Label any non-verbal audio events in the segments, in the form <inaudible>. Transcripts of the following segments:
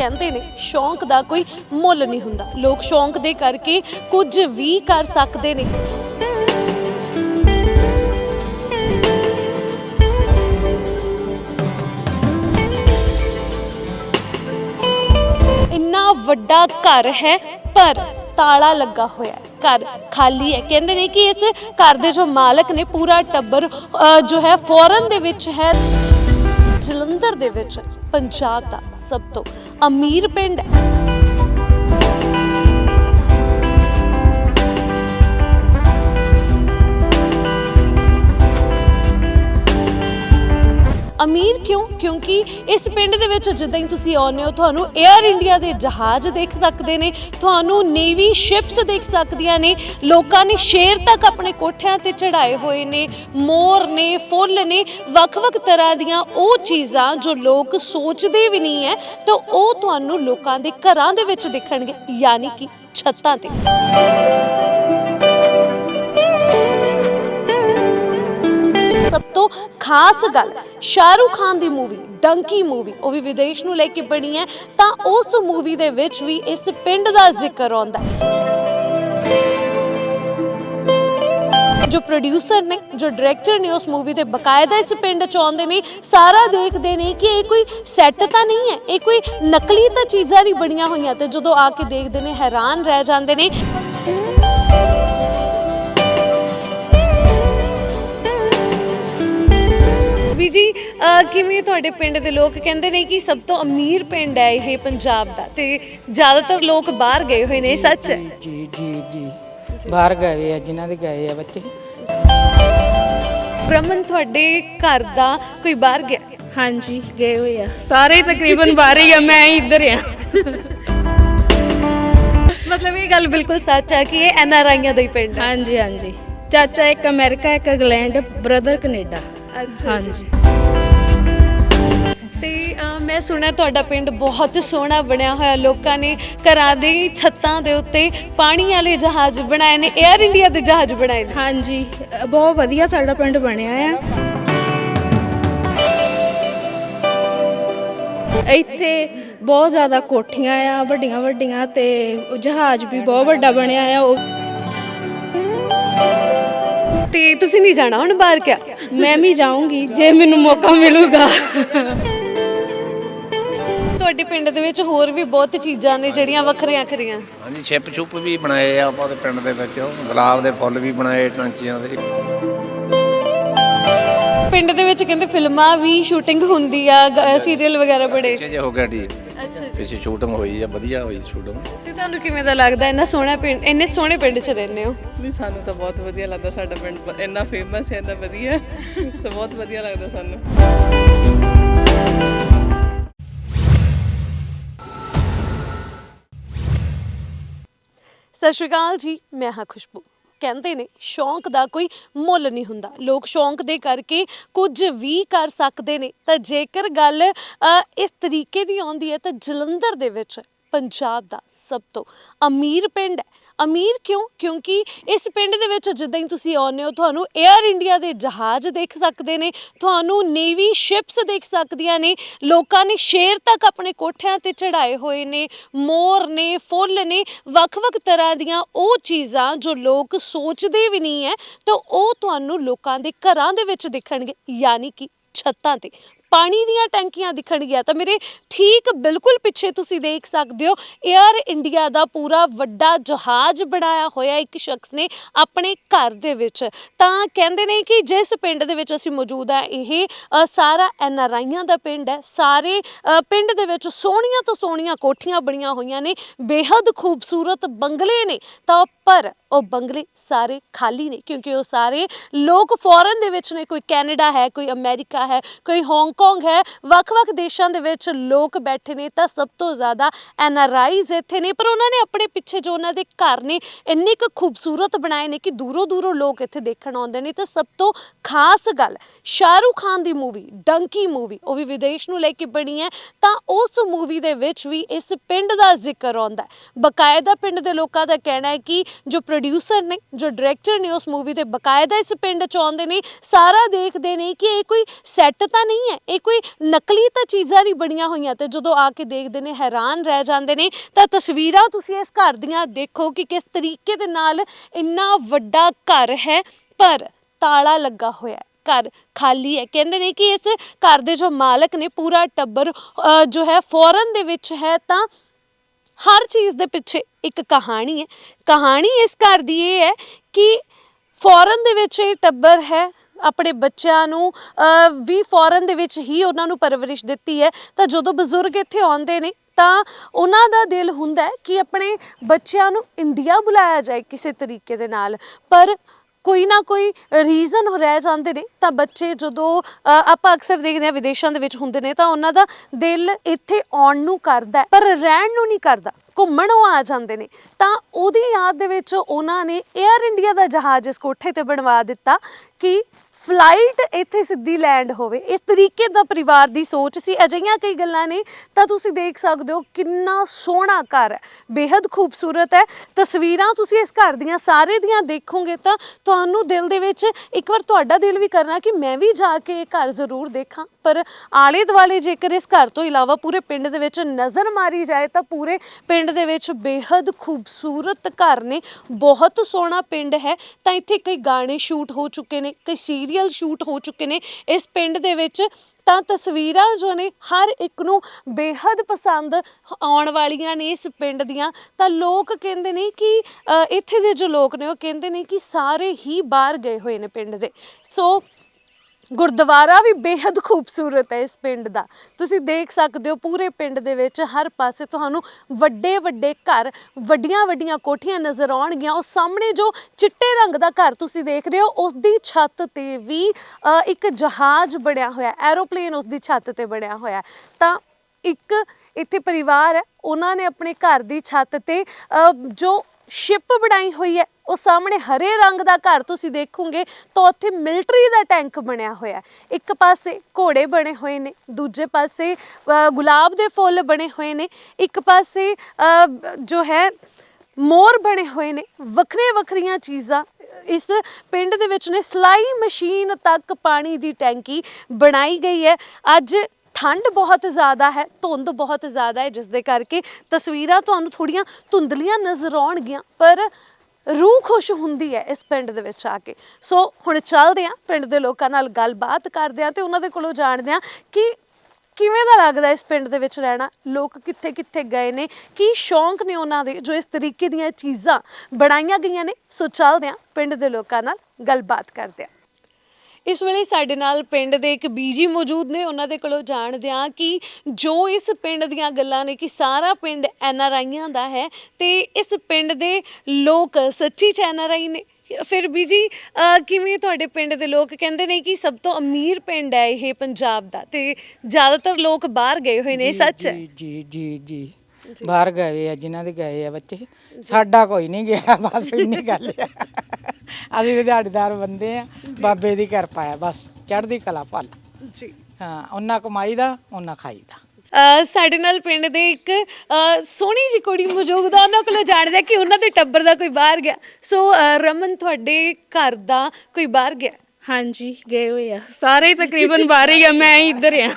ਕਹਿੰਦੇ ਨੇ ਸ਼ੌਂਕ ਦਾ ਕੋਈ ਮੁੱਲ ਨਹੀਂ ਹੁੰਦਾ। ਲੋਕ ਸ਼ੌਂਕ ਦੇ ਕਰਕੇ ਕੁਝ ਵੀ ਕਰ ਸਕਦੇ ਨੇ। ਇੰਨਾ ਵੱਡਾ ਘਰ ਹੈ ਪਰ ਤਾਲਾ ਲੱਗਾ ਹੋਇਆ ਹੈ। ਘਰ ਖਾਲੀ ਹੈ। ਕਹਿੰਦੇ ਨੇ ਕਿ ਇਸ ਘਰ ਦੇ ਜੋ ਮਾਲਕ ਨੇ ਪੂਰਾ ਟੱਬਰ ਅ, ਜੋ ਹੈ ਫੋਰਨ ਦੇ ਵਿੱਚ ਹੈ। ਜਲੰਧਰ ਦੇ ਵਿੱਚ ਪੰਜਾਬ ਦਾ ਸਭ ਤੋਂ ਅਮੀਰ ਪਿੰਡ। ਅਮੀਰ ਕਿਉਂ? ਕਿਉਂਕਿ ਇਸ ਪਿੰਡ ਦੇ ਵਿੱਚ ਜਿੱਦਾਂ ਹੀ ਤੁਸੀਂ ਆਉਂਦੇ ਹੋ, ਤੁਹਾਨੂੰ 에ਅਰ ਇੰਡੀਆ ਦੇ ਜਹਾਜ਼ ਦੇਖ ਸਕਦੇ ਨੇ, ਤੁਹਾਨੂੰ ਨੇਵੀ ਸ਼ਿਪਸ ਦੇਖ ਸਕਦੀਆਂ ਨੇ, ਲੋਕਾਂ ਨੇ ਸ਼ੇਰ ਤੱਕ ਆਪਣੇ ਕੋਠਿਆਂ ਤੇ ਚੜਾਏ ਹੋਏ ਨੇ, ਮੋਰ ਨੇ, ਫੁੱਲ ਨੇ, ਵੱਖ-ਵੱਖ ਤਰ੍ਹਾਂ ਦੀਆਂ ਉਹ ਚੀਜ਼ਾਂ ਜੋ ਲੋਕ ਸੋਚਦੇ ਵੀ ਨਹੀਂ ਹੈ, ਤਾਂ ਉਹ ਤੁਹਾਨੂੰ ਲੋਕਾਂ ਦੇ ਘਰਾਂ ਦੇ ਵਿੱਚ ਦਿਖਣਗੇ, ਯਾਨੀ ਕਿ ਛੱਤਾਂ ਤੇ। ਸਭ ਤੋਂ ਖਾਸ ਗੱਲ, ਸ਼ਾਹਰੁਖ ਖਾਨ ਦੀ ਮੂਵੀ ਡੰਕੀ ਮੂਵੀ ਉਹ ਵੀ ਵਿਦੇਸ਼ ਨੂੰ ਲੈ ਕੇ ਬਣੀ ਹੈ, ਤਾਂ ਉਸ ਮੂਵੀ ਦੇ ਵਿੱਚ ਵੀ ਇਸ ਪਿੰਡ ਦਾ ਜ਼ਿਕਰ ਆਉਂਦਾ ਹੈ। ਜੋ ਪ੍ਰੋਡਿਊਸਰ ਨੇ, ਜੋ ਡਾਇਰੈਕਟਰ ਨੇ ਉਸ ਮੂਵੀ ਦੇ ਬਕਾਇਦਾ ਇਸ ਪਿੰਡ ਚ ਆਉਂਦੇ ਨੇ, ਸਾਰਾ ਦੇਖਦੇ ਨੇ ਕਿ ਇਹ ਕੋਈ ਸੈੱਟ ਤਾਂ ਨਹੀਂ ਹੈ, ਇਹ ਕੋਈ ਨਕਲੀ ਤਾਂ ਚੀਜ਼ਾਂ ਨਹੀਂ ਬਣੀਆਂ ਹੋਈਆਂ ਤੇ ਜਦੋਂ ਆ ਕੇ ਦੇਖਦੇ ਨੇ, ਹੈਰਾਨ ਰਹਿ ਜਾਂਦੇ ਨੇ। ਜੀ ਕਿਵੇਂ ਤੁਹਾਡੇ ਪਿੰਡ ਦੇ ਲੋਕ ਕਹਿੰਦੇ ਨੇ ਕਿ ਸਭ ਤੋਂ ਅਮੀਰ ਪਿੰਡ ਹੈ ਇਹ ਪੰਜਾਬ ਦਾ ਤੇ ਜ਼ਿਆਦਾਤਰ ਲੋਕ ਬਾਹਰ ਗਏ ਹੋਏ ਨੇ ਇਹ ਸੱਚ? ਹੈ ਜੀ ਜੀ ਜੀ। ਬਾਹਰ ਗਏ ਆ ਜਿਨ੍ਹਾਂ ਦੇ ਗਏ ਆ ਬੱਚੇ। ਬ੍ਰਹਮਨ ਤੁਹਾਡੇ ਘਰ ਦਾ ਕੋਈ ਬਾਹਰ ਗਿਆ? ਹਾਂਜੀ ਗਏ ਹੋਏ ਆ। ਸਾਰੇ ਤਕਰੀਬਨ ਬਾਹਰ ਹੀ ਆ ਮੈਂ ਇੱਧਰ ਆ। ਮਤਲਬ ਇਹ ਗੱਲ ਬਿਲਕੁਲ ਸੱਚ ਹੈ ਕਿ ਇਹ ਐਨ ਆਰ ਆਈਆਂ ਦਾ ਹੀ ਪਿੰਡ ਹੈ ਹਾਂਜੀ ਹਾਂਜੀ। ਚਾਚਾ ਇੱਕ ਅਮਰੀਕਾ ਇੱਕ ਇੰਗਲੈਂਡ ਬ੍ਰਦਰ ਕੈਨੇਡਾ। ਅੱਛਾ। ਹਾਂਜੀ। ਤੇ ਮੈਂ ਸੁਣਿਆ ਤੁਹਾਡਾ ਪਿੰਡ ਬਹੁਤ ਸੋਹਣਾ ਬਣਿਆ ਹੋਇਆ। ਲੋਕਾਂ ਨੇ ਘਰਾਂ ਦੇ ਛੱਤਾਂ ਦੇ ਉੱਤੇ ਪਾਣੀ ਵਾਲੇ ਜਹਾਜ਼ ਬਣਾਏ ਨੇ 에ਅਰ ਇੰਡੀਆ ਦੇ ਜਹਾਜ਼ ਬਣਾਏ ਨੇ। ਹਾਂਜੀ ਅ, ਬਹੁਤ ਵਧੀਆ ਸਾਡਾ ਪਿੰਡ ਬਣਿਆ ਆ। ਇੱਥੇ ਬਹੁਤ ਜ਼ਿਆਦਾ ਕੋਠੀਆਂ ਆ ਵੱਡੀਆਂ ਵੱਡੀਆਂ ਤੇ ਉਹ ਜਹਾਜ਼ ਵੀ ਬਹੁਤ ਵੱਡਾ ਬਣਿਆ ਆ। ਉਹ ਤੇ ਤੁਸੀਂ ਨਹੀਂ ਜਾਣਾ ਹੁਣ ਬਾਹਰ ਕਿਆ? ਮੈਂ ਵੀ ਜਾਊਂਗੀ ਜੇ ਮੈਨੂੰ ਮੌਕਾ ਮਿਲੂਗਾ। ਤੁਹਾਡੇ ਪਿੰਡ ਦੇ ਵਿੱਚ ਹੋਰ ਵੀ ਬਹੁਤ ਚੀਜ਼ਾਂ ਨੇ ਜਿਹੜੀਆਂ ਵੱਖਰੀਆਂ ਵੱਖਰੀਆਂ ਹਾਂਜੀ ਛਿਪ ਛੁਪ ਵੀ ਬਣਾਏ ਆ ਆਪਾਂ ਦੇ ਪਿੰਡ ਦੇ ਵਿੱਚ। ਗੁਲਾਬ ਦੇ ਫੁੱਲ ਵੀ ਬਣਾਏ ਟਾਂਚੀਆਂ ਦੇ। ਪਿੰਡ ਦੇ ਵਿੱਚ ਕਹਿੰਦੇ ਫਿਲਮਾਂ ਵੀ ਸ਼ੂਟਿੰਗ ਹੁੰਦੀ ਆ ਸੀਰੀਅਲ ਵਗੈਰਾ ਬੜੇ। ਪਿੱਛੇ ਜੇ ਹੋ ਗਿਆ ਡੀ ਅੱਛਾ ਪਿੱਛੇ ਸ਼ੂਟਿੰਗ ਹੋਈ ਆ ਵਧੀਆ ਹੋਈ ਸ਼ੂਟਿੰਗ। ਤੇ ਤੁਹਾਨੂੰ ਕਿਵੇਂ ਦਾ ਲੱਗਦਾ ਇੰਨਾ ਸੋਹਣਾ ਪਿੰਡ ਇੰਨੇ ਸੋਹਣੇ ਪਿੰਡ 'ਚ ਰਹਿੰਦੇ ਹੋ? ਨਹੀਂ ਸਾਨੂੰ ਤਾਂ ਬਹੁਤ ਵਧੀਆ ਲੱਗਦਾ ਸਾਡਾ ਪਿੰਡ ਬ- ਇੰਨਾ ਫੇਮਸ ਹੈ ਇੰਨਾ ਵਧੀਆ। ਹੈ, ਤਾਂ ਬਹੁਤ ਵਧੀਆ ਲੱਗਦਾ ਸਾਨੂੰ। ਸਤਿ ਸ਼੍ਰੀ ਅਕਾਲ ਜੀ ਮੈਂ ਹਾਂ ਖੁਸ਼ਬੂ। ਕਹਿੰਦੇ ਨੇ ਸ਼ੌਂਕ ਦਾ ਕੋਈ ਮੁੱਲ ਨਹੀਂ ਹੁੰਦਾ। ਲੋਕ ਸ਼ੌਂਕ ਦੇ ਕਰਕੇ ਕੁਝ ਵੀ ਕਰ ਸਕਦੇ ਨੇ। ਤਾਂ ਜੇਕਰ ਗੱਲ ਅ, ਇਸ ਤਰੀਕੇ ਦੀ ਆਉਂਦੀ ਹੈ ਤਾਂ ਜਲੰਧਰ ਦੇ ਵਿੱਚ ਪੰਜਾਬ ਦਾ ਸਭ ਤੋਂ ਅਮੀਰ ਪਿੰਡ ਹੈ। ਅਮੀਰ ਕਿਉਂ? ਕਿਉਂਕਿ ਇਸ ਪਿੰਡ ਦੇ ਵਿੱਚ ਜਿੱਦਾਂ ਹੀ ਤੁਸੀਂ ਆਉਂਦੇ ਹੋ, ਤੁਹਾਨੂੰ 에ਅਰ ਇੰਡੀਆ ਦੇ ਜਹਾਜ਼ ਦੇਖ ਸਕਦੇ ਨੇ, ਤੁਹਾਨੂੰ ਨੇਵੀ ਸ਼ਿਪਸ ਦੇਖ ਸਕਦੀਆਂ ਨੇ, ਲੋਕਾਂ ਨੇ ਸ਼ੇਰ ਤੱਕ ਆਪਣੇ ਕੋਠਿਆਂ ਤੇ ਚੜਾਏ ਹੋਏ ਨੇ, ਮੋਰ ਨੇ, ਫੁੱਲ ਨੇ, ਵੱਖ-ਵੱਖ ਤਰ੍ਹਾਂ ਦੀਆਂ ਉਹ ਚੀਜ਼ਾਂ ਜੋ ਲੋਕ ਸੋਚਦੇ ਵੀ ਨਹੀਂ ਹੈ, ਤਾਂ ਉਹ ਤੁਹਾਨੂੰ ਲੋਕਾਂ ਦੇ ਘਰਾਂ ਦੇ ਵਿੱਚ ਦਿਖਣਗੇ, ਯਾਨੀ ਕਿ ਛੱਤਾਂ ਤੇ। ਪਾਣੀ ਦੀਆਂ ਟੈਂਕੀਆਂ ਦਿਖਣਗੀਆਂ ਤਾਂ ਮੇਰੇ ਠੀਕ ਬਿਲਕੁਲ ਪਿੱਛੇ ਤੁਸੀਂ ਦੇਖ ਸਕਦੇ ਹੋ 에ਅਰ ਇੰਡੀਆ ਦਾ ਪੂਰਾ ਵੱਡਾ ਜਹਾਜ਼ ਬਣਾਇਆ ਹੋਇਆ ਇੱਕ ਸ਼ਖਸ ਨੇ ਆਪਣੇ ਘਰ ਦੇ ਵਿੱਚ। ਤਾਂ ਕਹਿੰਦੇ ਨੇ ਕਿ ਜਿਸ ਪਿੰਡ ਦੇ ਵਿੱਚ ਅਸੀਂ ਮੌਜੂਦ ਆ ਇਹ ਸਾਰਾ ਐਨਆਰਆਈਆਂ ਦਾ ਪਿੰਡ ਹੈ। ਸਾਰੇ ਪਿੰਡ ਦੇ ਵਿੱਚ ਸੋਹਣੀਆਂ ਤੋਂ ਸੋਹਣੀਆਂ ਕੋਠੀਆਂ ਬਣੀਆਂ ਹੋਈਆਂ ਨੇ, ਬੇਹੱਦ ਖੂਬਸੂਰਤ ਬੰਗਲੇ ਨੇ। ਤਾਂ ਪਰ ਉਹ ਬੰਗਲੇ ਸਾਰੇ ਖਾਲੀ ਨੇ, ਕਿਉਂਕਿ ਉਹ ਸਾਰੇ ਲੋਕ ਫੋਰਨ ਦੇ ਵਿੱਚ ਨੇ, ਕੋਈ ਕੈਨੇਡਾ ਹੈ, ਕੋਈ ਅਮਰੀਕਾ ਹੈ, ਕੋਈ ਹੋਂਗ ਹਾਂਗਕਾਂਗ ਹੈ। ਵੱਖ-ਵੱਖ ਦੇਸ਼ਾਂ ਦੇ ਵਿੱਚ ਲੋਕ ਬੈਠੇ ਨੇ ਤਾਂ ਸਭ ਤੋਂ ਜ਼ਿਆਦਾ ਐਨਆਰਆਈਜ਼ ਇੱਥੇ ਨੇ। ਪਰ ਉਹਨਾਂ ਨੇ ਆਪਣੇ ਪਿੱਛੇ ਜੋ ਉਹਨਾਂ ਦੇ ਘਰ ਨੇ, ਇੰਨੇ ਕੁ ਖੂਬਸੂਰਤ ਬਣਾਏ ਨੇ ਕਿ ਦੂਰੋਂ ਦੂਰੋਂ ਲੋਕ ਇੱਥੇ ਦੇਖਣ ਆਉਂਦੇ ਨੇ। ਤਾਂ ਸਭ ਤੋਂ ਖਾਸ ਗੱਲ, ਸ਼ਾਹਰੁਖ ਖਾਨ ਦੀ ਮੂਵੀ ਡੰਕੀ ਮੂਵੀ ਉਹ ਵੀ ਵਿਦੇਸ਼ ਨੂੰ ਲੈ ਕੇ ਬਣੀ ਹੈ। ਤਾਂ ਉਸ ਮੂਵੀ ਦੇ ਵਿੱਚ ਵੀ ਇਸ ਪਿੰਡ ਦਾ ਜ਼ਿਕਰ ਆਉਂਦਾ ਹੈ। ਬਕਾਇਦਾ ਪਿੰਡ ਦੇ ਲੋਕਾਂ ਦਾ ਕਹਿਣਾ ਹੈ ਕਿ ਜੋ ਪ੍ਰੋਡਿਊਸਰ ਨੇ, ਜੋ ਡਾਇਰੈਕਟਰ ਨੇ ਉਸ ਮੂਵੀ ਦੇ ਬਕਾਇਦਾ ਇਸ ਪਿੰਡ ਚ ਆਉਂਦੇ ਨੇ, ਸਾਰਾ ਦੇਖਦੇ ਨੇ ਕਿ ਇਹ ਕੋਈ ਸੈੱਟ ਤਾਂ ਨਹੀਂ ਹੈ। ਇਹ ਕੋਈ ਨਕਲੀ ਤਾਂ ਚੀਜ਼ਾਂ ਨਹੀਂ ਬਣੀਆਂ ਹੋਈਆਂ ਤੇ ਜਦੋਂ ਆ ਕੇ ਦੇਖਦੇ ਨੇ ਹੈਰਾਨ ਰਹਿ ਜਾਂਦੇ ਨੇ ਤਾਂ ਤਸਵੀਰਾਂ ਤੁਸੀਂ ਇਸ ਘਰ ਦੀਆਂ ਦੇਖੋ ਕਿ ਕਿਸ ਤਰੀਕੇ ਦੇ ਨਾਲ ਇੰਨਾ ਵੱਡਾ ਘਰ ਹੈ ਪਰ ਤਾਲਾ ਲੱਗਾ ਹੋਇਆ ਹੈ ਘਰ ਖਾਲੀ ਹੈ। ਕਹਿੰਦੇ ਨੇ ਕਿ ਇਸ ਘਰ ਦੇ ਜੋ ਮਾਲਕ ਨੇ ਪੂਰਾ ਟੱਬਰ ਅ, ਜੋ ਹੈ ਫੋਰਨ ਦੇ ਵਿੱਚ ਹੈ ਤਾਂ ਹਰ ਚੀਜ਼ ਦੇ ਪਿੱਛੇ ਇੱਕ ਕਹਾਣੀ ਹੈ। ਕਹਾਣੀ ਇਸ ਘਰ ਦੀ ਇਹ ਹੈ ਕਿ ਫੋਰਨ ਦੇ ਵਿੱਚ ਇਹ ਟੱਬਰ ਹੈ ਆਪਣੇ ਬੱਚਿਆਂ ਨੂੰ ਵੀ ਫੋਰਨ ਦੇ ਵਿੱਚ ਹੀ ਉਹਨਾਂ ਨੂੰ ਪਰਵਰਿਸ਼ ਦਿੱਤੀ ਹੈ। ਤਾਂ ਜਦੋਂ ਬਜ਼ੁਰਗ ਇੱਥੇ ਆਉਂਦੇ ਨੇ, ਤਾਂ ਉਹਨਾਂ ਦਾ ਦਿਲ ਹੁੰਦਾ ਹੈ ਕਿ ਆਪਣੇ ਬੱਚਿਆਂ ਨੂੰ ਇੰਡੀਆ ਬੁਲਾਇਆ ਜਾਏ ਕਿਸੇ ਤਰੀਕੇ ਦੇ ਨਾਲ। ਪਰ ਕੋਈ ਨਾ ਕੋਈ ਰੀਜ਼ਨ ਰਹਿ ਜਾਂਦੇ ਨੇ, ਤਾਂ ਬੱਚੇ ਜਦੋਂ ਆਪਾਂ ਅਕਸਰ ਦੇਖਦੇ ਹਾਂ ਵਿਦੇਸ਼ਾਂ ਦੇ ਵਿੱਚ ਹੁੰਦੇ ਨੇ, ਤਾਂ ਉਹਨਾਂ ਦਾ ਦਿਲ ਇੱਥੇ ਆਉਣ ਨੂੰ ਕਰਦਾ ਪਰ ਰਹਿਣ ਨੂੰ ਨਹੀਂ ਕਰਦਾ, ਘੁੰਮਣ ਉਹ ਆ ਜਾਂਦੇ ਨੇ। ਤਾਂ ਉਹਦੀ ਯਾਦ ਦੇ ਵਿੱਚ ਉਹਨਾਂ ਨੇ 에ਅਰ ਇੰਡੀਆ ਦਾ ਜਹਾਜ਼ ਇਸ ਕੋਠੇ ਤੇ ਬਣਵਾ ਦਿੱਤਾ ਕਿ ਫਲਾਈਟ ਇੱਥੇ ਸਿੱਧੀ ਲੈਂਡ ਹੋਵੇ। ਇਸ ਤਰੀਕੇ ਦਾ ਪਰਿਵਾਰ ਦੀ ਸੋਚ ਸੀ। ਅਜਿਹੀਆਂ ਕਈ ਗੱਲਾਂ ਨੇ, ਤਾਂ ਤੁਸੀਂ ਦੇਖ ਸਕਦੇ ਹੋ ਕਿੰਨਾ ਸੋਹਣਾ ਘਰ ਹੈ। ਬੇहद ਖੂਬਸੂਰਤ ਹੈ। ਤਸਵੀਰਾਂ ਤੁਸੀਂ ਇਸ ਘਰ ਦੀਆਂ ਸਾਰੇ ਦੀਆਂ ਦੇਖੋਗੇ ਤਾਂ ਤੁਹਾਨੂੰ ਦਿਲ ਦੇ ਵਿੱਚ ਇੱਕ ਵਾਰ ਤੁਹਾਡਾ ਦਿਲ ਵੀ ਕਰਨਾ ਕਿ ਮੈਂ ਵੀ ਜਾ ਕੇ ਇਹ ਘਰ ਜ਼ਰੂਰ ਦੇਖਾਂ। ਪਰ ਆਲੇ ਦੁਆਲੇ ਜੇਕਰ ਇਸ ਘਰ ਤੋਂ ਇਲਾਵਾ ਪੂਰੇ ਪਿੰਡ ਦੇ ਵਿੱਚ ਨਜ਼ਰ ਮਾਰੀ ਜਾਏ, ਤਾਂ ਪੂਰੇ ਪਿੰਡ ਦੇ ਵਿੱਚ ਬੇहद ਖੂਬਸੂਰਤ ਘਰ ਨੇ। ਬਹੁਤ ਸੋਹਣਾ ਪਿੰਡ ਹੈ। ਤਾਂ ਇੱਥੇ ਕਈ ਗਾਣੇ ਸ਼ੂਟ ਹੋ ਚੁੱਕੇ ਨੇ, ਕਈ ਸੀਰੀਅਲ ਸ਼ੂਟ ਹੋ ਚੁੱਕੇ ਨੇ ਇਸ ਪਿੰਡ ਦੇ ਵਿੱਚ ਤਾਂ ਤਸਵੀਰਾਂ ਜੋ ਨੇ ਹਰ ਇੱਕ ਨੂੰ ਬੇਹੱਦ ਪਸੰਦ ਆਉਣ ਵਾਲੀਆਂ ਨੇ ਇਸ ਪਿੰਡ ਦੀਆਂ। ਤਾਂ ਲੋਕ ਕਹਿੰਦੇ ਨੇ ਕਿ ਅ, ਇੱਥੇ ਦੇ ਜੋ ਲੋਕ ਨੇ ਉਹ ਕਹਿੰਦੇ ਨੇ ਕਿ ਸਾਰੇ ਹੀ ਬਾਹਰ ਗਏ ਹੋਏ ਨੇ ਪਿੰਡ ਦੇ। ਸੋ ਗੁਰਦੁਆਰਾ ਵੀ ਬੇहद ਖੂਬਸੂਰਤ ਹੈ ਇਸ ਪਿੰਡ ਦਾ ਤੁਸੀਂ ਦੇਖ ਸਕਦੇ ਹੋ ਪੂਰੇ ਪਿੰਡ ਦੇ ਵਿੱਚ ਹਰ ਪਾਸੇ ਤੁਹਾਨੂੰ ਵੱਡੇ ਵੱਡੇ ਘਰ ਵੱਡੀਆਂ ਵੱਡੀਆਂ ਕੋਠੀਆਂ ਨਜ਼ਰ ਆਉਣਗੀਆਂ ਉਹ ਸਾਹਮਣੇ ਜੋ ਚਿੱਟੇ ਰੰਗ ਦਾ ਘਰ ਤੁਸੀਂ ਦੇਖ ਰਹੇ ਹੋ ਉਸ ਦੀ ਛੱਤ ਤੇ ਵੀ ਅ, ਇੱਕ ਜਹਾਜ਼ ਬਣਿਆ ਹੋਇਆ ਐਰੋਪਲੇਨ ਉਸ ਦੀ ਛੱਤ ਤੇ ਬਣਿਆ ਹੋਇਆ ਹੈ। ਤਾਂ ਇੱਕ ਇੱਥੇ ਪਰਿਵਾਰ ਹੈ ਉਹਨਾਂ ਨੇ ਆਪਣੇ ਘਰ ਦੀ ਛੱਤ ਤੇ ਅ, ਜੋ ਸ਼ਿਪ ਬਣਾਈ ਹੋਈ ਹੈ, ਉਹ ਸਾਹਮਣੇ ਹਰੇ ਰੰਗ ਦਾ ਘਰ ਤੁਸੀਂ ਦੇਖੋਗੇ ਤਾਂ ਉੱਥੇ ਮਿਲਟਰੀ ਦਾ ਟੈਂਕ ਬਣਿਆ ਹੋਇਆ ਇੱਕ ਪਾਸੇ ਘੋੜੇ ਬਣੇ ਹੋਏ ਨੇ, ਦੂਜੇ ਪਾਸੇ ਗੁਲਾਬ ਦੇ ਫੁੱਲ ਬਣੇ ਹੋਏ ਨੇ, ਇੱਕ ਪਾਸੇ ਜੋ ਹੈ, ਮੋਰ ਬਣੇ ਹੋਏ ਨੇ ਵੱਖਰੇ ਵੱਖਰੀਆਂ ਚੀਜ਼ਾਂ। ਇਸ ਪਿੰਡ ਦੇ ਵਿੱਚ ਨੇ ਸਲਾਈ ਮਸ਼ੀਨ ਤੱਕ ਪਾਣੀ ਦੀ ਟੈਂਕੀ ਬਣਾਈ ਗਈ ਹੈ। ਅੱਜ ਠੰਡ ਬਹੁਤ ਜ਼ਿਆਦਾ ਹੈ, ਧੁੰਦ ਬਹੁਤ ਜ਼ਿਆਦਾ ਹੈ, ਜਿਸ ਦੇ ਕਰਕੇ ਤਸਵੀਰਾਂ ਤੁਹਾਨੂੰ ਥੋੜੀਆਂ ਧੁੰਦਲੀਆਂ ਨਜ਼ਰ ਆਉਣਗੀਆਂ, ਪਰ ਰੂਹ ਖੁਸ਼ ਹੁੰਦੀ ਹੈ ਇਸ ਪਿੰਡ ਦੇ ਵਿੱਚ ਆ ਕੇ। ਸੋ ਹੁਣ ਚੱਲਦੇ ਹਾਂ, ਪਿੰਡ ਦੇ ਲੋਕਾਂ ਨਾਲ ਗੱਲਬਾਤ ਕਰਦੇ ਹਾਂ ਤੇ ਉਹਨਾਂ ਦੇ ਕੋਲੋਂ ਜਾਣਦੇ ਹਾਂ ਕਿ ਕਿਵੇਂ ਦਾ ਲੱਗਦਾ ਇਸ ਪਿੰਡ ਦੇ ਵਿੱਚ ਰਹਿਣਾ, ਲੋਕ ਕਿੱਥੇ ਕਿੱਥੇ ਗਏ ਨੇ, ਕੀ ਸ਼ੌਂਕ ਨੇ ਉਹਨਾਂ ਦੇ ਜੋ ਇਸ ਤਰੀਕੇ ਦੀਆਂ ਚੀਜ਼ਾਂ ਬਣਾਈਆਂ ਗਈਆਂ ਨੇ। ਸੋ ਚੱਲਦੇ ਹਾਂ, ਪਿੰਡ ਦੇ ਲੋਕਾਂ ਨਾਲ ਗੱਲਬਾਤ ਕਰਦੇ ਹਾਂ। ਇਸ ਵੇਲੇ ਸਾਡੇ ਨਾਲ ਪਿੰਡ ਦੇ ਇੱਕ ਬੀਜੀ ਮੌਜੂਦ ਨੇ ਉਹਨਾਂ ਦੇ ਕੋਲੋਂ ਜਾਣਦੇ ਹਾਂ ਕਿ ਜੋ ਇਸ ਪਿੰਡ ਦੀਆਂ ਗੱਲਾਂ ਨੇ ਕਿ ਸਾਰਾ ਪਿੰਡ ਐਨ ਆਰ ਆਈਆਂ ਦਾ ਹੈ ਤੇ ਇਸ ਪਿੰਡ ਦੇ ਲੋਕ ਸੱਚੀ ਚ ਐਨ ਆਰ ਆਈ ਨੇ। ਫਿਰ ਬੀਜੀ ਅਹ, ਕਿਵੇਂ ਤੁਹਾਡੇ ਪਿੰਡ ਦੇ ਲੋਕ ਕਹਿੰਦੇ ਨੇ ਕਿ ਸਭ ਤੋਂ ਅਮੀਰ ਪਿੰਡ ਹੈ ਇਹ ਪੰਜਾਬ ਦਾ? ਤੇ ਜ਼ਿਆਦਾਤਰ ਲੋਕ ਬਾਹਰ ਗਏ ਹੋਏ ਨੇ ਇਹ ਸੱਚ? ਹੈ ਜੀ ਜੀ ਜੀ ਜੀ। ਬਾਹਰ ਗਏ ਆ ਜਿਨ੍ਹਾਂ ਦੇ ਗਏ ਆ ਬੱਚੇ। ਸਾਡਾ ਕੋਈ ਨਹੀਂ ਗਿਆ ਬਸ ਇੰਨੀ ਗੱਲ ਆ। ਅਸੀਂ ਤੇ ਦਿਹਾੜੀਦਾਰ ਬੰਦੇ ਆ ਬਾਬੇ ਦੀ ਕਿਰਪਾ ਆ ਬਸ ਚੜ੍ਹਦੀ ਕਲਾ ਪਲ ਜੀ। ਹਾਂ ਉਹਨਾਂ ਕਮਾਈ ਦਾ ਉਹਨਾਂ ਖਾਈ ਦਾ ਅ, ਸਾਡੇ ਨਾਲ ਪਿੰਡ ਦੇ ਇੱਕ ਅ, ਸੋਹਣੀ ਜੀ ਕੁੜੀ ਮੌਜੂਦ ਆ ਉਹਨਾਂ ਕੋਲੋਂ ਜਾਣਦੇ ਆ ਕਿ ਉਹਨਾਂ ਦੇ ਟੱਬਰ ਦਾ ਕੋਈ ਬਾਹਰ ਗਿਆ। ਸੋ ਅ, ਰਮਨ ਤੁਹਾਡੇ ਘਰ ਦਾ ਕੋਈ ਬਾਹਰ ਗਿਆ? ਹਾਂਜੀ ਗਏ ਹੋਏ ਆ। ਸਾਰੇ ਹੀ ਤਕਰੀਬਨ ਬਾਹਰ ਹੀ ਆ ਮੈਂ ਹੀ ਇੱਧਰ ਆ।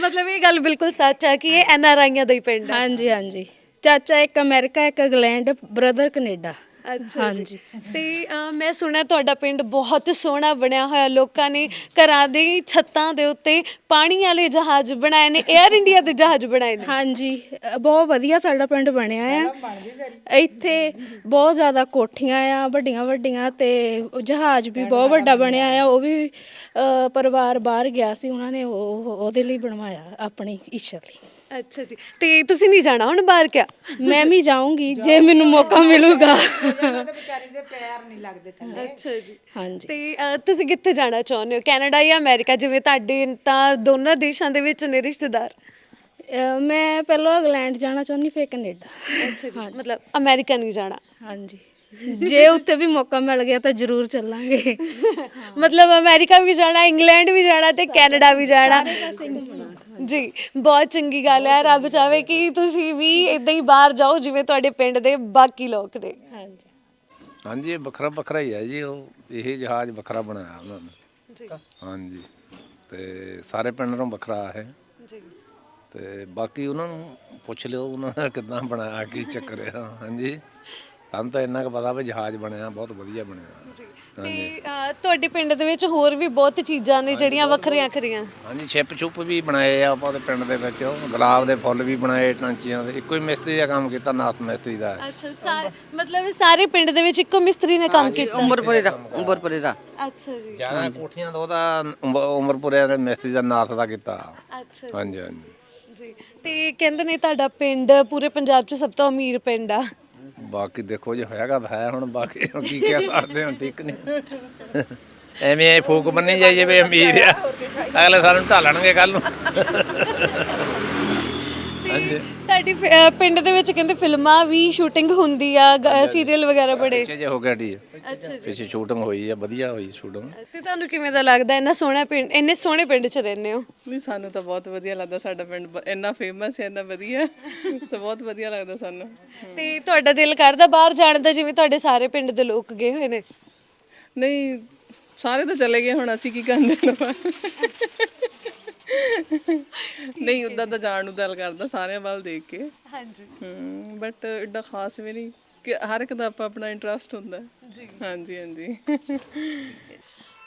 ਮਤਲਬ ਇਹ ਗੱਲ ਬਿਲਕੁਲ ਸੱਚ ਹੈ ਕਿ ਇਹ ਐਨ ਆਰ ਆਈਆਂ ਦਾ ਹੀ ਪਿੰਡ ਹੈ ਹਾਂਜੀ ਹਾਂਜੀ। ਚਾਚਾ ਇੱਕ ਅਮਰੀਕਾ ਇੱਕ ਇੰਗਲੈਂਡ ਬ੍ਰਦਰ ਕੈਨੇਡਾ। ਅੱਛਾ ਹਾਂਜੀ। ਤੇ ਅ, ਮੈਂ ਸੁਣਿਆ ਤੁਹਾਡਾ ਪਿੰਡ ਬਹੁਤ ਸੋਹਣਾ ਬਣਿਆ ਹੋਇਆ। ਲੋਕਾਂ ਨੇ ਘਰਾਂ ਦੇ ਛੱਤਾਂ ਦੇ ਉੱਤੇ ਪਾਣੀ ਵਾਲੇ ਜਹਾਜ਼ ਬਣਾਏ ਨੇ 에ਅਰ ਇੰਡੀਆ ਦੇ ਜਹਾਜ਼ ਬਣਾਏ ਨੇ। ਹਾਂਜੀ ਅ, ਬਹੁਤ ਵਧੀਆ ਸਾਡਾ ਪਿੰਡ ਬਣਿਆ ਆ। ਇੱਥੇ ਬਹੁਤ ਜ਼ਿਆਦਾ ਕੋਠੀਆਂ ਆ ਵੱਡੀਆਂ ਵੱਡੀਆਂ ਤੇ ਜਹਾਜ਼ ਵੀ ਬਹੁਤ ਵੱਡਾ ਬਣਿਆ ਆ। ਉਹ ਵੀ ਅ, ਪਰਿਵਾਰ ਬਾਹਰ ਗਿਆ ਸੀ ਉਹਨਾਂ ਨੇ ਉਹ ਉਹਦੇ ਲਈ ਬਣਵਾਇਆ ਆਪਣੀ ਇੱਛਾ ਲਈ। ਅੱਛਾ ਜੀ। ਤੇ ਤੁਸੀਂ ਨਹੀਂ ਜਾਣਾ ਹੁਣ ਬਾਹਰ ਕਿਆ? ਮੈਂ ਵੀ ਜਾਊਂਗੀ ਜੇ ਮੈਨੂੰ ਮੌਕਾ ਮਿਲੂਗਾ। ਵਿਚਾਰੀ ਦੇ ਪੈਰ ਨਹੀਂ ਲੱਗਦੇ ਥੱਲੇ ਅੱਛਾ ਜੀ। ਹਾਂਜੀ। ਤੇ ਅ, ਤੁਸੀਂ ਕਿੱਥੇ ਜਾਣਾ ਚਾਹੁੰਦੇ ਹੋ? ਕੈਨੇਡਾ ਜਾਂ ਅਮਰੀਕਾ? ਜਿਵੇਂ ਤੁਹਾਡੇ ਤਾਂ ਦੋਨਾਂ ਦੇਸ਼ਾਂ ਦੇ ਵਿੱਚ ਨੇ ਰਿਸ਼ਤੇਦਾਰ। ਮੈਂ ਪਹਿਲਾਂ ਇੰਗਲੈਂਡ ਜਾਣਾ ਚਾਹੁੰਦੀ ਫਿਰ ਕੈਨੇਡਾ। ਅੱਛਾ ਜੀ। ਮਤਲਬ ਅਮਰੀਕਾ ਨਹੀਂ ਜਾਣਾ। ਹਾਂਜੀ। ਜੇ ਉੱਥੇ ਵੀ ਮੌਕਾ ਮਿਲ ਗਿਆ ਤਾਂ ਜ਼ਰੂਰ ਚੱਲਾਂਗੇ। ਮਤਲਬ ਅਮਰੀਕਾ ਵੀ ਜਾਣਾ ਇੰਗਲੈਂਡ ਵੀ ਜਾਣਾ ਤੇ ਕੈਨੇਡਾ ਵੀ ਜਾਣਾ। ਜੀ ਬਹੁਤ ਚੰਗੀ ਗੱਲ ਹੈ ਰੱਬ ਚਾਵੇ ਕਿ ਤੁਸੀਂ ਵੀ ਇਦਾਂ ਹੀ ਬਾਹਰ ਜਾਓ ਜਿਵੇਂ ਤੁਹਾਡੇ ਪਿੰਡ ਦੇ ਬਾਕੀ ਲੋਕ ਨੇ। ਹਾਂਜੀ। ਹਾਂਜੀ ਇਹ ਵੱਖਰਾ ਵੱਖਰਾ ਹੀ ਹੈ ਜੀ ਉਹ ਇਹ ਜਹਾਜ਼ ਵੱਖਰਾ ਬਣਾਇਆ ਉਹਨਾਂ ਨੇ। ਜੀ। ਹਾਂਜੀ ਤੇ ਸਾਰੇ ਪਿੰਡ ਨੂੰ ਵੱਖਰਾ ਹੈ। ਜੀ। ਤੇ ਬਾਕੀ ਉਹਨਾਂ ਨੂੰ ਪੁੱਛ ਲਿਓ ਉਹਨਾਂ ਦਾ ਕਿੱਦਾਂ ਬਣਾਇਆ ਕੀ ਚੱਕਰ ਆ। ਹਾਂਜੀ। ਸਾਨੂੰ ਤਾਂ ਇੰਨਾ ਕੁ ਪਤਾ ਵੀ ਜਹਾਜ਼ ਬਣਿਆ ਬਹੁਤ ਵਧੀਆ ਬਣਿਆ। ਤੇ ਅ, ਤੁਹਾਡੇ ਪਿੰਡ ਦੇ ਵਿੱਚ ਹੋਰ ਵੀ ਬਹੁਤ ਚੀਜ਼ਾਂ ਨੇ ਜਿਹੜੀਆਂ ਵੱਖਰੀਆਂ ਖਰੀਆਂ? ਹਾਂਜੀ ਛਿਪ ਛੁਪ ਵੀ ਬਣਾਏ ਆ ਆਪਾਂ ਦੇ ਪਿੰਡ ਦੇ ਵਿੱਚ। ਗੁਲਾਬ ਦੇ ਫੁੱਲ ਵੀ ਬਣਾਏ ਟਾਂਚੀਆਂ ਦੇ। ਇੱਕੋ ਹੀ ਮਿਸਤਰੀ ਦਾ ਕੰਮ ਕੀਤਾ ਨਾਥ ਮਿਸਤਰੀ ਦਾ। ਅੱਛਾ ਸਾਰੇ ਮਤਲਬ ਸਾਰੇ ਪਿੰਡ ਦੇ ਵਿੱਚ ਇੱਕੋ ਮਿਸਤਰੀ ਨੇ ਕੰਮ ਕੀਤਾ? ਉਮਰਪੁਰੇ ਦਾ ਉਮਰਪੁਰੇ ਦਾ। ਅੱਛਾ ਜੀ। ਜ਼ਿਆਦਾ ਕੋਠੀਆਂ ਦਾ ਉਹਦਾ ਉਮ- ਉਮਰਪੁਰੇ ਦੇ ਮਿਸਤਰੀ ਦਾ ਨਾਥ ਦਾ ਕੀਤਾ। ਅੱਛਾ ਹਾਂਜੀ ਹਾਂਜੀ। ਜੀ। ਤੇ ਕਹਿੰਦੇ ਨੇ ਤੁਹਾਡਾ ਪਿੰਡ ਪੂਰੇ ਪੰਜਾਬ 'ਚ ਸਭ ਤੋਂ ਅਮੀਰ ਪਿੰਡ ਆ। ਬਾਕੀ ਦੇਖੋ ਜੇ ਹੋਇਆਗਾ ਤਾਂ ਹੈ ਹੁਣ, ਬਾਕੀ ਹੁਣ ਕੀ ਕਹਿ ਸਕਦੇ ਹਾਂ ਠੀਕ ਨਹੀਂ। ਐਵੇਂ ਐ ਫੂਕ ਬੰਨੀ ਜਾਈਏ ਵੀ ਅਮੀਰ ਆ। ਅਗਲੇ ਸਾਨੂੰ ਢਾਲਣਗੇ ਕੱਲ ਨੂੰ। ਤੇ ਤੁਹਾਡੀ ਫਿ- ਪਿੰਡ ਦੇ ਵਿੱਚ ਕਹਿੰਦੇ ਫਿਲਮਾਂ ਵੀ ਸ਼ੂਟਿੰਗ ਹੁੰਦੀ ਆ ਸੀਰੀਅਲ ਵਗੈਰਾ ਬੜੇ। ਪਿੱਛੇ ਜੇ ਹੋ ਗਿਆ ਢੀ ਅੱਛਾ ਜੀ। ਪਿੱਛੇ ਸ਼ੂਟਿੰਗ ਹੋਈ ਆ ਵਧੀਆ ਹੋਈ ਸ਼ੂਟਿੰਗ ਤੇ ਤੁਹਾਨੂੰ ਕਿਵੇਂ ਦਾ ਲੱਗਦਾ? ਇੰਨਾ ਸੋਹਣਾ ਪਿੰਡ ਇੰਨੇ ਸੋਹਣੇ ਪਿੰਡ 'ਚ ਰਹਿੰਦੇ ਹੋ। ਨਹੀਂ ਸਾਨੂੰ ਤਾਂ ਬਹੁਤ ਵਧੀਆ ਲੱਗਦਾ ਸਾਡਾ ਪਿੰਡ। ਬ- ਇੰਨਾ ਫੇਮਸ ਹੈ ਇੰਨਾ ਵਧੀਆ। ਤਾਂ ਬਹੁਤ ਵਧੀਆ ਲੱਗਦਾ ਸਾਨੂੰ। ਤੇ ਤੁਹਾਡਾ ਦਿਲ ਕਰਦਾ ਬਾਹਰ ਜਾਣ ਦਾ ਜਿਵੇਂ ਤੁਹਾਡੇ ਸਾਰੇ ਪਿੰਡ ਦੇ ਲੋਕ ਗਏ ਹੋਏ ਨੇ? ਨਹੀਂ ਸਾਰੇ ਤਾਂ ਚਲੇ ਗਏ ਹੁਣ ਅਸੀਂ ਕੀ ਕਰਨੇ ਨੂੰ <laughs> <laughs> ਨਹੀਂ ਉਦਾਂ ਤਾਂ ਜਾਣ ਨੂੰ ਦਿਲ ਕਰਦਾ ਸਾਰਿਆਂ ਵੱਲ ਦੇਖ ਕੇ। ਹਾਂਜੀ। ਹੂੰ ਬਟ ਐਡਾ ਖਾਸ ਵੀ ਨਹੀਂ ਕਿ ਹਰ ਇੱਕ ਦਾ ਆਪਣਾ ਆਪਣਾ ਇੰਟਰਸਟ ਹੁੰਦਾ। ਜੀ। ਹਾਂਜੀ ਹਾਂਜੀ।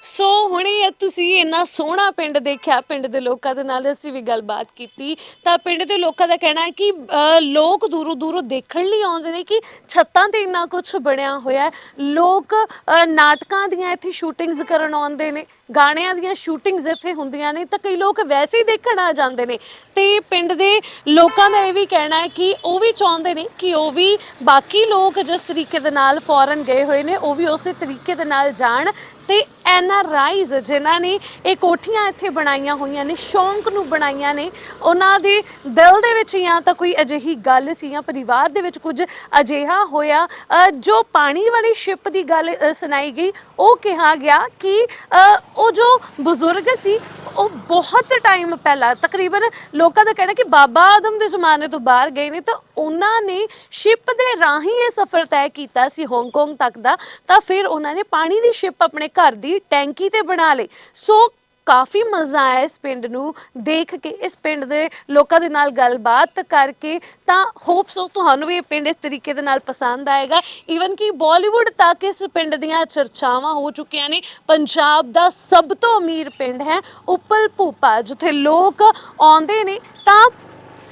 ਸੋ ਹੁਣੇ ਇਹ ਤੁਸੀਂ ਇੰਨਾ ਸੋਹਣਾ ਪਿੰਡ ਦੇਖਿਆ ਪਿੰਡ ਦੇ ਲੋਕਾਂ ਦੇ ਨਾਲ ਅਸੀਂ ਵੀ ਗੱਲਬਾਤ ਕੀਤੀ। ਤਾਂ ਪਿੰਡ ਦੇ ਲੋਕਾਂ ਦਾ ਕਹਿਣਾ ਹੈ ਕਿ ਅ, ਲੋਕ ਦੂਰੋਂ ਦੂਰੋਂ ਦੇਖਣ ਲਈ ਆਉਂਦੇ ਨੇ ਕਿ ਛੱਤਾਂ ਤੇ ਇੰਨਾ ਕੁਝ ਬਣਿਆ ਹੋਇਆ ਹੈ। ਲੋਕ ਅ, ਨਾਟਕਾਂ ਦੀਆਂ ਇੱਥੇ ਸ਼ੂਟਿੰਗਸ ਕਰਨ ਆਉਂਦੇ ਨੇ ਗਾਣਿਆਂ ਦੀਆਂ ਸ਼ੂਟਿੰਗਸ ਇੱਥੇ ਹੁੰਦੀਆਂ ਨੇ ਤਾਂ ਕਈ ਲੋਕ ਵੈਸੇ ਹੀ ਦੇਖਣ ਆ ਜਾਂਦੇ ਨੇ। ਤੇ ਪਿੰਡ ਦੇ ਲੋਕਾਂ ਦਾ ਇਹ ਵੀ ਕਹਿਣਾ ਹੈ ਕਿ ਉਹ ਵੀ ਚਾਹੁੰਦੇ ਨੇ ਕਿ ਉਹ ਵੀ ਬਾਕੀ ਲੋਕ ਜਿਸ ਤਰੀਕੇ ਦੇ ਨਾਲ ਫੋਰਨ ਗਏ ਹੋਏ ਨੇ ਉਹ ਵੀ ਉਸੇ ਤਰੀਕੇ ਦੇ ਨਾਲ ਜਾਣ। ਤੇ ਐਨ ਆਰ ਆਈਜ਼ ਜਿਨ੍ਹਾਂ ਨੇ ਇਹ ਕੋਠੀਆਂ ਇੱਥੇ ਬਣਾਈਆਂ ਹੋਈਆਂ ਨੇ ਸ਼ੌਂਕ ਨੂੰ ਬਣਾਈਆਂ ਨੇ ਉਹਨਾਂ ਦੇ ਦਿਲ ਦੇ ਵਿੱਚ ਜਾਂ ਤਾਂ ਕੋਈ ਅਜਿਹੀ ਗੱਲ ਸੀ ਜਾਂ ਪਰਿਵਾਰ ਦੇ ਵਿੱਚ ਕੁਝ ਅਜਿਹਾ ਹੋਇਆ ਅ, ਜੋ ਪਾਣੀ ਵਾਲੀ ਸ਼ਿਪ ਦੀ ਗੱਲ ਅ, ਸੁਣਾਈ ਗਈ ਉਹ ਕਿਹਾ ਗਿਆ ਕਿ ਅ, ਉਹ ਜੋ ਬਜ਼ੁਰਗ ਸੀ ਉਹ ਬਹੁਤ ਟਾਈਮ ਪਹਿਲਾਂ, ਤਕਰੀਬਨ ਲੋਕਾਂ ਦਾ ਕਹਿਣਾ ਕਿ ਬਾਬਾ ਆਦਮ ਦੇ ਜ਼ਮਾਨੇ ਤੋਂ ਬਾਹਰ ਗਏ ਨੇ, ਤਾਂ ਉਹਨਾਂ ਨੇ ਸ਼ਿਪ ਦੇ ਰਾਹੀਂ ਇਹ ਸਫ਼ਰ ਤੈਅ ਕੀਤਾ ਸੀ ਹਾਂਗਕਾਂਗ ਤੱਕ ਦਾ, ਤਾਂ ਫਿਰ ਉਹਨਾਂ ਨੇ ਪਾਣੀ ਦੀ ਸ਼ਿਪ ਆਪਣੇ ਘਰ ਦੀ ਟੈਂਕੀ ਤੇ ਬਣਾ ਲਈ। ਸੋ ਕਾਫੀ ਮਜ਼ਾ ਆਇਆ ਇਸ ਪਿੰਡ ਨੂੰ ਦੇਖ ਕੇ, ਇਸ ਪਿੰਡ ਦੇ ਲੋਕਾਂ ਦੇ ਨਾਲ ਗੱਲਬਾਤ ਕਰਕੇ। ਤਾਂ ਹੋਪਸ ਉਹ ਤੁਹਾਨੂੰ ਵੀ ਇਹ ਪਿੰਡ ਇਸ ਤਰੀਕੇ ਦੇ ਨਾਲ ਪਸੰਦ ਆਏਗਾ। ਈਵਨ ਕਿ ਬਾਲੀਵੁੱਡ ਤੱਕ ਇਸ ਪਿੰਡ ਦੀਆਂ ਚਰਚਾਵਾਂ ਹੋ ਚੁੱਕੀਆਂ ਨੇ। ਪੰਜਾਬ ਦਾ ਸਭ ਤੋਂ ਅਮੀਰ ਪਿੰਡ ਹੈ, ਉਪਲ ਭੂਪਾ ਜਿੱਥੇ ਲੋਕ ਆਉਂਦੇ ਨੇ। ਤਾਂ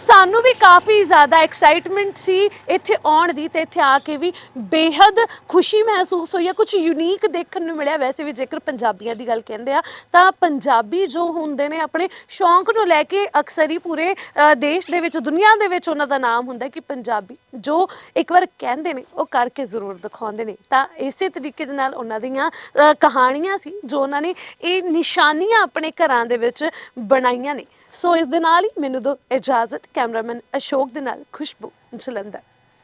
ਸਾਨੂੰ ਵੀ ਕਾਫੀ ਜ਼ਿਆਦਾ ਐਕਸਾਈਟਮੈਂਟ ਸੀ ਇੱਥੇ ਆਉਣ ਦੀ ਤੇ ਇੱਥੇ ਆ ਕੇ ਵੀ ਬੇਹੱਦ ਖੁਸ਼ੀ ਮਹਿਸੂਸ ਹੋਈ ਹੈ। ਕੁਝ ਯੂਨੀਕ ਦੇਖਣ ਨੂੰ ਮਿਲਿਆ। ਵੈਸੇ ਵੀ ਜੇਕਰ ਪੰਜਾਬੀਆਂ ਦੀ ਗੱਲ ਕਹਿੰਦੇ ਆ ਤਾਂ ਪੰਜਾਬੀ ਜੋ ਹੁੰਦੇ ਨੇ ਆਪਣੇ ਸ਼ੌਂਕ ਨੂੰ ਲੈ ਕੇ ਅਕਸਰ ਹੀ ਪੂਰੇ ਅ, ਦੇਸ਼ ਦੇ ਵਿੱਚ ਦੁਨੀਆ ਦੇ ਵਿੱਚ ਉਹਨਾਂ ਦਾ ਨਾਮ ਹੁੰਦਾ ਕਿ ਪੰਜਾਬੀ। ਜੋ ਇੱਕ ਵਾਰ ਕਹਿੰਦੇ ਨੇ ਉਹ ਕਰਕੇ ਜ਼ਰੂਰ ਦਿਖਾਉਂਦੇ ਨੇ। ਤਾਂ ਇਸੇ ਤਰੀਕੇ ਦੇ ਨਾਲ ਉਹਨਾਂ ਦੀਆਂ ਅ, ਕਹਾਣੀਆਂ ਸੀ ਜੋ ਉਹਨਾਂ ਨੇ ਇਹ ਨਿਸ਼ਾਨੀਆਂ ਆਪਣੇ ਘਰਾਂ ਦੇ ਵਿੱਚ ਬਣਾਈਆਂ ਨੇ। ਸੋ ਇਸ ਦੇ ਨਾਲ ਹੀ ਮੈਨੂੰ ਦੋ ਇਜਾਜ਼ਤ ਕੈਮਰਾਮੈਨ ਅਸ਼ੋਕ ਦੇ ਨਾਲ ਖੁਸ਼ਬੂ ਜਲੰਧਰ।